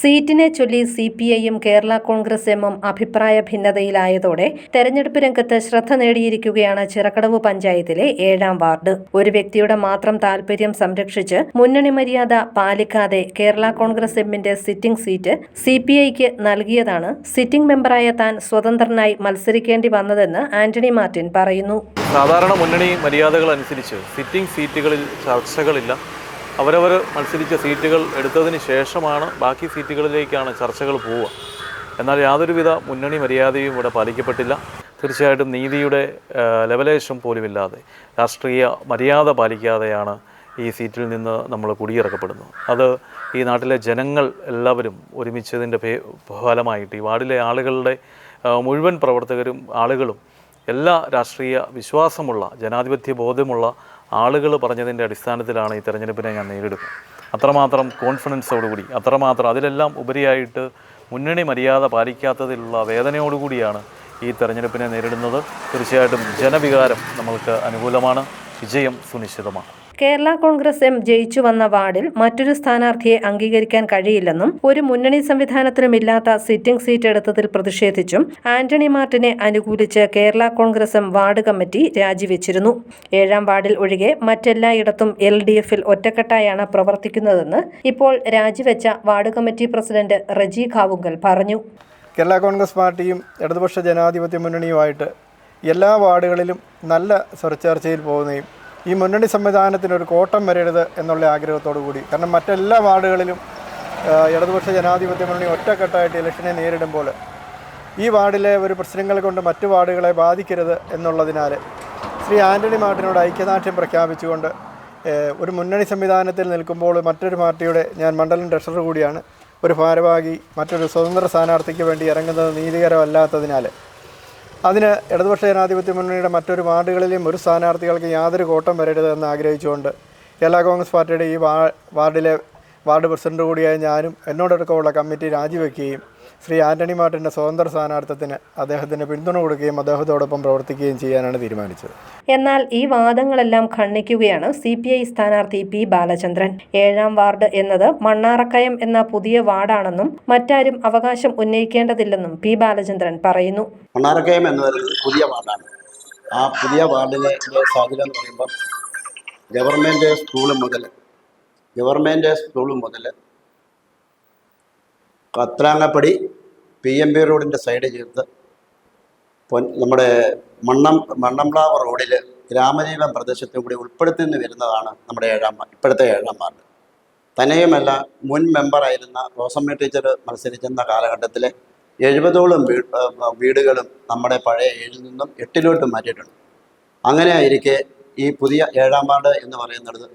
സീറ്റിനെ ചൊല്ലി C P ഐയും കേരള കോൺഗ്രസ് എമ്മും അഭിപ്രായ ഭിന്നതയിലായതോടെ തെരഞ്ഞെടുപ്പ് രംഗത്ത് ശ്രദ്ധ നേടിയിരിക്കുകയാണ് ചിറക്കടവ് പഞ്ചായത്തിലെ ഏഴാം വാർഡ്. ഒരു വ്യക്തിയുടെ മാത്രം താൽപര്യം സംരക്ഷിച്ച് മുന്നണി മര്യാദ പാലിക്കാതെ കേരള കോൺഗ്രസ് എമ്മിന്റെ സിറ്റിംഗ് സീറ്റ് സി പി ഐക്ക് നൽകിയതാണ് സിറ്റിംഗ് മെമ്പറായ താൻ സ്വതന്ത്രനായി മത്സരിക്കേണ്ടി വന്നതെന്ന് ആന്റണി മാർട്ടിൻ പറയുന്നു. സാധാരണ മുന്നണി മര്യാദകൾ അനുസരിച്ച് സിറ്റിംഗ് സീറ്റുകളിൽ ചർച്ചകളില്ല. അവരവർ മത്സരിച്ച സീറ്റുകൾ എടുത്തതിന് ശേഷമാണ് ബാക്കി സീറ്റുകളിലേക്കാണ് ചർച്ചകൾ പോവുക. എന്നാൽ യാതൊരുവിധ മുന്നണി മര്യാദയും ഇവിടെ പാലിക്കപ്പെട്ടില്ല. തീർച്ചയായിട്ടും നീതിയുടെ ലെവലേഷം പോലുമില്ലാതെ രാഷ്ട്രീയ മര്യാദ പാലിക്കാതെയാണ് ഈ സീറ്റിൽ നിന്ന് നമ്മൾ കുടിയിറക്കപ്പെടുന്നത്. അത് ഈ നാട്ടിലെ ജനങ്ങൾ എല്ലാവരും ഒരുമിച്ചതിന്റെ ഫലമായിട്ട് ഈ വാർഡിലെ ആളുകളുടെ മുഴുവൻ പ്രവർത്തകരും ആളുകളും എല്ലാ രാഷ്ട്രീയ വിശ്വാസമുള്ള ജനാധിപത്യ ബോധമുള്ള ആളുകൾ പറഞ്ഞതിന്റെ അടിസ്ഥാനത്തിലാണ് ഈ തെരഞ്ഞെടുപ്പിനെ ഞാൻ നേരിടുന്നത്. അത്രമാത്രം കോൺഫിഡൻസോടുകൂടി അത്രമാത്രം അതിലെല്ലാം ഉപരിയായിട്ട് മുന്നണി മര്യാദ പാലിക്കാത്തതിലുള്ള വേദനയോടുകൂടിയാണ് ഈ തെരഞ്ഞെടുപ്പിനെ നേരിടുന്നത്. തീർച്ചയായിട്ടും ജനവികാരം നമ്മൾക്ക് അനുകൂലമാണ്. വിജയം സുനിശ്ചിതമാണ്. കേരള കോൺഗ്രസ് എം ജയിച്ചു വന്ന വാർഡിൽ മറ്റൊരു സ്ഥാനാർത്ഥിയെ അംഗീകരിക്കാൻ കഴിയില്ലെന്നും ഒരു മുന്നണി സംവിധാനത്തിലും ഇല്ലാത്ത സിറ്റിംഗ് സീറ്റ് എടുത്തതിൽ പ്രതിഷേധിച്ചും ആന്റണി മാർട്ടിനെ അനുകൂലിച്ച് Kerala Congress M ward committee രാജിവെച്ചിരുന്നു. ഏഴാം വാർഡിൽ ഒഴികെ മറ്റെല്ലായിടത്തും എൽ ഡി എഫിൽ ഒറ്റക്കെട്ടായാണ് പ്രവർത്തിക്കുന്നതെന്ന് ഇപ്പോൾ രാജിവെച്ച ward committee president Reji Kavungal പറഞ്ഞു. കേരള കോൺഗ്രസ് പാർട്ടിയും ഇടതുപക്ഷ ജനാധിപത്യ മുന്നണിയുമായിട്ട് എല്ലാ വാർഡുകളിലും നല്ല സ്വരച്ചേർച്ചയിൽ പോകുകയും ഈ മുന്നണി സംവിധാനത്തിന് ഒരു കോട്ടം വരരുത് എന്നുള്ള ആഗ്രഹത്തോടു കൂടി. കാരണം മറ്റെല്ലാ വാർഡുകളിലും ഇടതുപക്ഷ ജനാധിപത്യ മുന്നണി ഒറ്റക്കെട്ടായിട്ട് ഇലക്ഷനെ നേരിടുമ്പോൾ ഈ വാർഡിലെ ഒരു പ്രശ്നങ്ങൾ കൊണ്ട് മറ്റു വാർഡുകളെ ബാധിക്കരുത് എന്നുള്ളതിനാൽ ശ്രീ ആന്റണി മാർട്ടിനോട് ഐക്യദാർഢ്യം പ്രഖ്യാപിച്ചുകൊണ്ട് ഒരു മുന്നണി സംവിധാനത്തിൽ നിൽക്കുമ്പോൾ മറ്റൊരു പാർട്ടിയുടെ ഞാൻ മണ്ഡലം ട്രഷറർ കൂടിയാണ് ഒരു ഭാരവാഹി മറ്റൊരു സ്വതന്ത്ര സ്ഥാനാർത്ഥിക്ക് വേണ്ടി ഇറങ്ങുന്നത് നീതികരമല്ലാത്തതിനാൽ അതിന് ഇടതുപക്ഷ ജനാധിപത്യ മുന്നണിയുടെ മറ്റൊരു വാർഡുകളിലും ഒരു സ്ഥാനാർത്ഥികൾക്ക് യാതൊരു കോട്ടം വരരുത് എന്ന് ആഗ്രഹിച്ചുകൊണ്ട് കേരള കോൺഗ്രസ് പാർട്ടിയുടെ ഈ വാർഡിലെ വാർഡ് പ്രസിഡന്റ് കൂടിയായ ഞാനും എന്നോടൊപ്പമുള്ള കമ്മിറ്റി രാജിവെക്കുകയും ശ്രീ ആന്റണി മാർട്ടിന്റെ സ്വതന്ത്ര സ്ഥാനാർത്ഥത്തിന് അദ്ദേഹത്തിന് പിന്തുണ കൊടുക്കുകയും അദ്ദേഹത്തോടൊപ്പം പ്രവർത്തിക്കുകയും ചെയ്യാനാണ് തീരുമാനിച്ചത്. എന്നാൽ ഈ വാദങ്ങളെല്ലാം ഖണ്ഡിക്കുകയാണ് സി പി ഐ സ്ഥാനാർത്ഥി പി ബാലചന്ദ്രൻ. ഏഴാം വാർഡ് എന്നത് മണ്ണാറക്കയം എന്ന പുതിയ വാർഡാണെന്നും മറ്റാരും അവകാശം ഉന്നയിക്കേണ്ടതില്ലെന്നും പി ബാലചന്ദ്രൻ പറയുന്നു. മണ്ണാറക്കയം എന്ന് പറയുന്നത് പുതിയ വാർഡാണ്. ആ പുതിയ വാർഡിലെ സാധ്യത എന്ന് പറയുമ്പോൾ ഗവൺമെന്റ് സ്കൂൾ മുതൽ ഗവൺമെന്റ് സ്കൂൾ മുതൽ കത്രാങ്ങപ്പടി പി എം ബി റോഡിന്റെ സൈഡ് ചേർത്ത് പൊൻ നമ്മുടെ മണ്ണം മണ്ണംപ്ലാവ് റോഡിൽ ഗ്രാമജീവൻ പ്രദേശത്തും കൂടി ഉൾപ്പെടുത്തി നിന്ന് വരുന്നതാണ് നമ്മുടെ ഏഴാം ഇപ്പോഴത്തെ ഏഴാം വാർഡ്. തന്നെയുമല്ല മുൻ മെമ്പറായിരുന്ന റോസമ്മ ടീച്ചർ മത്സരിച്ചിരുന്ന കാലഘട്ടത്തിൽ എഴുപതോളം വീടുകളും നമ്മുടെ പഴയ ഏഴിൽ നിന്നും എട്ടിലോട്ട് മാറ്റിയിട്ടുണ്ട്. അങ്ങനെ ആയിരിക്കെ ഈ പുതിയ ഏഴാം വാർഡ് എന്ന് പറയുന്നത്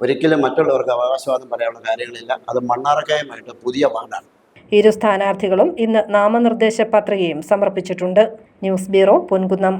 ഒരിക്കലും മറ്റുള്ളവർക്ക് അവകാശവാദം പറയാനുള്ള കാര്യങ്ങളില്ല. അത് മണ്ണാറക്കായുമായിട്ട് പുതിയ വാർഡാണ്. ഇരു സ്ഥാനാർത്ഥികളും ഇന്ന് നാമനിർദ്ദേശ പത്രികയും സമർപ്പിച്ചിട്ടുണ്ട്. News bureau Ponkunnam.